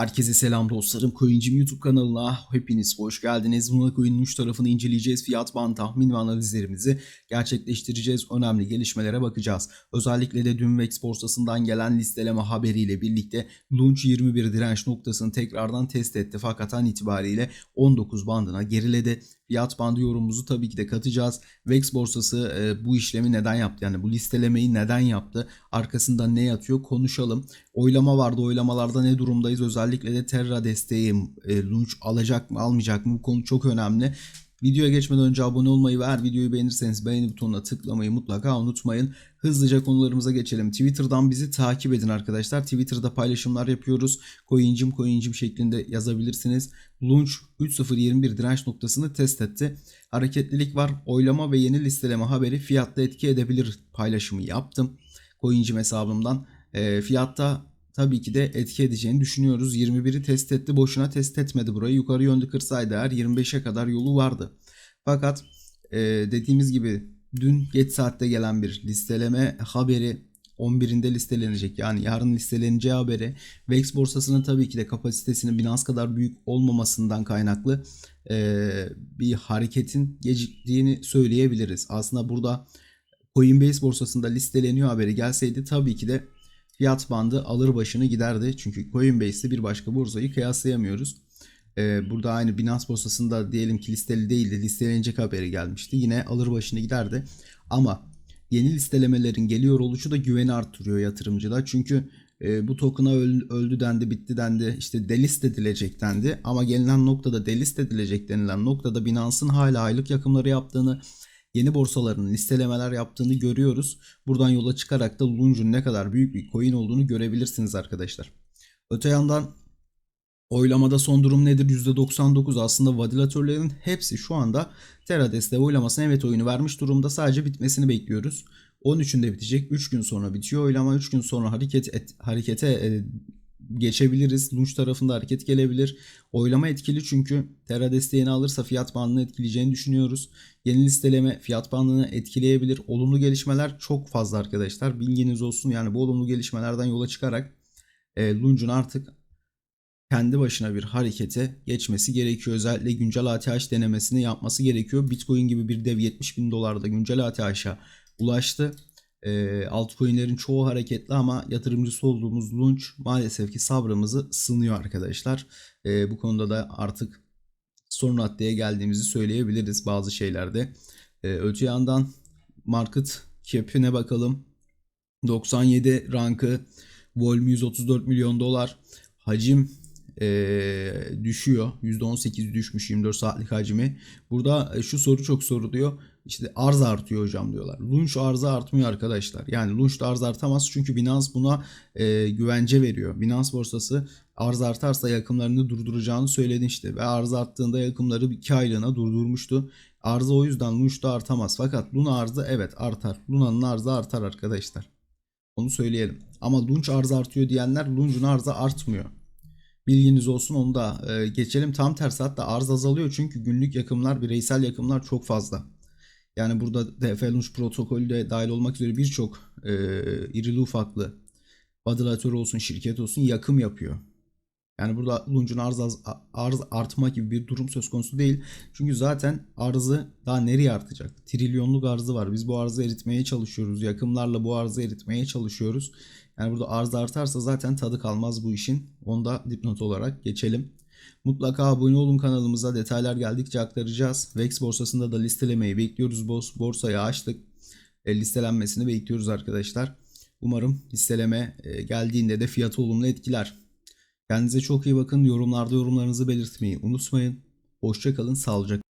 Herkese selam dostlarım. Coincim YouTube kanalına hepiniz hoş geldiniz. Buna Coin'in uç tarafını inceleyeceğiz. Fiyat band tahmin ve analizlerimizi gerçekleştireceğiz. Önemli gelişmelere bakacağız. Özellikle de dün VEX borsasından gelen listeleme haberiyle birlikte Lunch 21 direnç noktasını tekrardan test etti. Fakat an itibariyle 19 bandına geriledi. Fiyat bandı yorumumuzu tabii ki de katacağız. VEX borsası e, bu işlemi neden yaptı? Yani bu listelemeyi neden yaptı? Arkasında ne yatıyor? Konuşalım. Oylama vardı. Oylamalarda ne durumdayız? Özellikle de Terra desteği e, launch alacak mı almayacak mı? Bu konu çok önemli. Videoya geçmeden önce abone olmayı ve eğer videoyu beğenirseniz beğeni butonuna tıklamayı mutlaka unutmayın. Hızlıca konularımıza geçelim. Twitter'dan bizi takip edin arkadaşlar. Twitter'da paylaşımlar yapıyoruz. Coincim coincim şeklinde yazabilirsiniz. Launch 3.021 direnç noktasını test etti. Hareketlilik var. Oylama ve yeni listeleme haberi fiyatta etki edebilir paylaşımı yaptım. Coincim hesabımdan. E, fiyatta tabii ki de etki edeceğini düşünüyoruz. 21'i test etti. Boşuna test etmedi burayı. Yukarı yönlü kırsaydı eğer 25'e kadar yolu vardı. Fakat e, dediğimiz gibi dün geç saatte gelen bir listeleme haberi 11'inde listelenecek. Yani yarın listeleneceği haberi VEX borsasının tabii ki de kapasitesinin Binance kadar büyük olmamasından kaynaklı e, bir hareketin geciktiğini söyleyebiliriz. Aslında burada Coinbase borsasında listeleniyor haberi gelseydi tabii ki de fiyat bandı alır başını giderdi. Çünkü Coinbase'de bir başka borsayı kıyaslayamıyoruz. Ee, burada aynı Binance borsasında diyelim ki listeli değildi. Listelenecek haberi gelmişti. Yine alır başını giderdi. Ama yeni listelemelerin geliyor oluşu da güveni arttırıyor yatırımcıda. Çünkü e, bu token'a öldü, öldü dendi, bitti dendi, işte delist edilecek dendi. Ama gelinen noktada delist edilecek denilen noktada Binance'ın hala aylık yakımları yaptığını, yeni borsaların listelemeler yaptığını görüyoruz. Buradan yola çıkarak da Lunge'un ne kadar büyük bir coin olduğunu görebilirsiniz arkadaşlar. Öte yandan oylamada son durum nedir? %99 aslında validatörlerin hepsi şu anda Terra desteği oylamasına evet oyunu vermiş durumda. Sadece bitmesini bekliyoruz. 13'ünde bitecek. 3 gün sonra bitiyor oylama. 3 gün sonra hareket et, harekete e, geçebiliriz. Lunch tarafında hareket gelebilir. Oylama etkili çünkü Terra desteğini alırsa fiyat bandını etkileyeceğini düşünüyoruz. Yeni listeleme fiyat bandını etkileyebilir. Olumlu gelişmeler çok fazla arkadaşlar. Bilginiz olsun. Yani bu olumlu gelişmelerden yola çıkarak e, Lunch'un artık kendi başına bir harekete geçmesi gerekiyor. Özellikle güncel ATH denemesini yapması gerekiyor. Bitcoin gibi bir dev 70 bin dolarda güncel ATH'a ulaştı. E, altcoin'lerin çoğu hareketli ama yatırımcısı olduğumuz Lunch maalesef ki sabrımızı sınıyor arkadaşlar. E, bu konuda da artık son raddeye geldiğimizi söyleyebiliriz bazı şeylerde. E, öte yandan market cap'ine bakalım. 97 rankı, volüm 134 milyon dolar, hacim e, düşüyor. %18 düşmüş 24 saatlik hacmi. Burada e, şu soru çok soruluyor. İşte arz artıyor hocam diyorlar. Lunch arzı artmıyor arkadaşlar. Yani Lunch arz artamaz çünkü Binance buna e, güvence veriyor. Binance borsası arz artarsa yakımlarını durduracağını söyledi işte. Ve arz arttığında yakımları 2 aylığına durdurmuştu. Arzı o yüzden Lunch da artamaz. Fakat Luna arzı evet artar. Luna'nın arzı artar arkadaşlar. Onu söyleyelim. Ama Lunch arzı artıyor diyenler Lunch'un arzı artmıyor. Bilginiz olsun onu da e, geçelim. Tam tersi hatta arz azalıyor çünkü günlük yakımlar, bireysel yakımlar çok fazla. Yani burada DF Launch protokolü de dahil olmak üzere birçok e, irili ufaklı validatör olsun, şirket olsun yakım yapıyor. Yani burada Launch'un arz, arz artma gibi bir durum söz konusu değil. Çünkü zaten arzı daha nereye artacak? Trilyonluk arzı var. Biz bu arzı eritmeye çalışıyoruz. Yakımlarla bu arzı eritmeye çalışıyoruz. Yani burada arz artarsa zaten tadı kalmaz bu işin. Onu da dipnot olarak geçelim. Mutlaka abone olun kanalımıza. Detaylar geldikçe aktaracağız. VEX borsasında da listelemeyi bekliyoruz. Borsayı açtık. E, listelenmesini bekliyoruz arkadaşlar. Umarım listeleme e, geldiğinde de fiyatı olumlu etkiler. Kendinize çok iyi bakın. Yorumlarda yorumlarınızı belirtmeyi unutmayın. Hoşçakalın, sağlıcakla.